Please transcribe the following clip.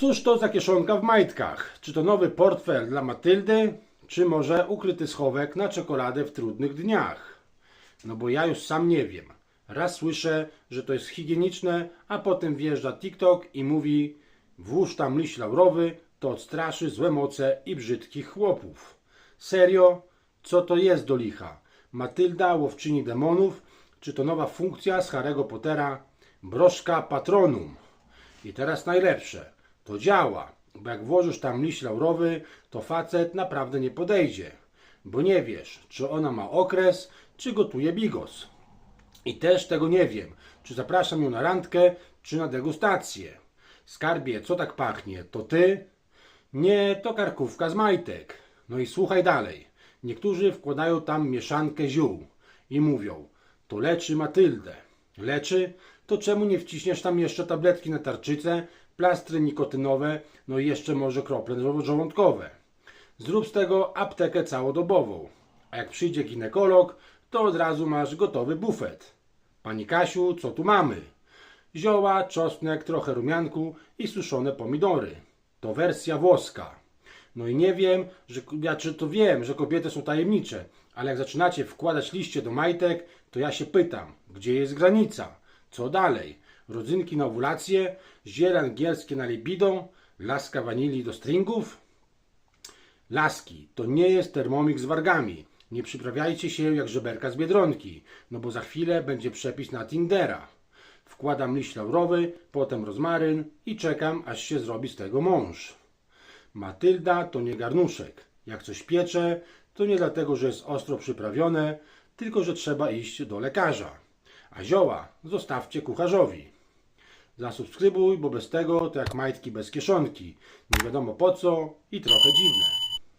Cóż to za kieszonka w majtkach? Czy to nowy portfel dla Matyldy? Czy może ukryty schowek na czekoladę w trudnych dniach? No bo ja już sam nie wiem. Raz słyszę, że to jest higieniczne, a potem wjeżdża TikTok i mówi włóż tam liść laurowy, to odstraszy złe moce i brzydkich chłopów. Serio? Co to jest do licha? Matylda, łowczyni demonów? Czy to nowa funkcja z Harry'ego Pottera? Broszka Patronum. I teraz najlepsze. To działa, bo jak włożysz tam liść laurowy, to facet naprawdę nie podejdzie. Bo nie wiesz, czy ona ma okres, czy gotuje bigos. I też tego nie wiem, czy zapraszam ją na randkę, czy na degustację. Skarbie, co tak pachnie? To ty? Nie, to karkówka z majtek. No i słuchaj dalej. Niektórzy wkładają tam mieszankę ziół i mówią, to leczy Matyldę. Leczy? To czemu nie wciśniesz tam jeszcze tabletki na tarczycę, plastry nikotynowe, no i jeszcze może krople żołądkowe? Zrób z tego aptekę całodobową. A jak przyjdzie ginekolog, to od razu masz gotowy bufet. Pani Kasiu, co tu mamy? Zioła, czosnek, trochę rumianku i suszone pomidory. To wersja włoska. No i nie wiem, że ja czy to wiem, że kobiety są tajemnicze, ale jak zaczynacie wkładać liście do majtek, to ja się pytam, gdzie jest granica? Co dalej? Rodzynki na owulację, ziele angielskie na libido, laska wanilii do stringów? Laski, to nie jest termomix z wargami. Nie przyprawiajcie się jak żeberka z Biedronki, no bo za chwilę będzie przepis na Tindera. Wkładam liść laurowy, potem rozmaryn i czekam, aż się zrobi z tego mąż. Matylda to nie garnuszek. Jak coś piecze, to nie dlatego, że jest ostro przyprawione, tylko że trzeba iść do lekarza. A zioła zostawcie kucharzowi. Zasubskrybuj, bo bez tego to jak majtki bez kieszonki. Nie wiadomo po co i trochę dziwne.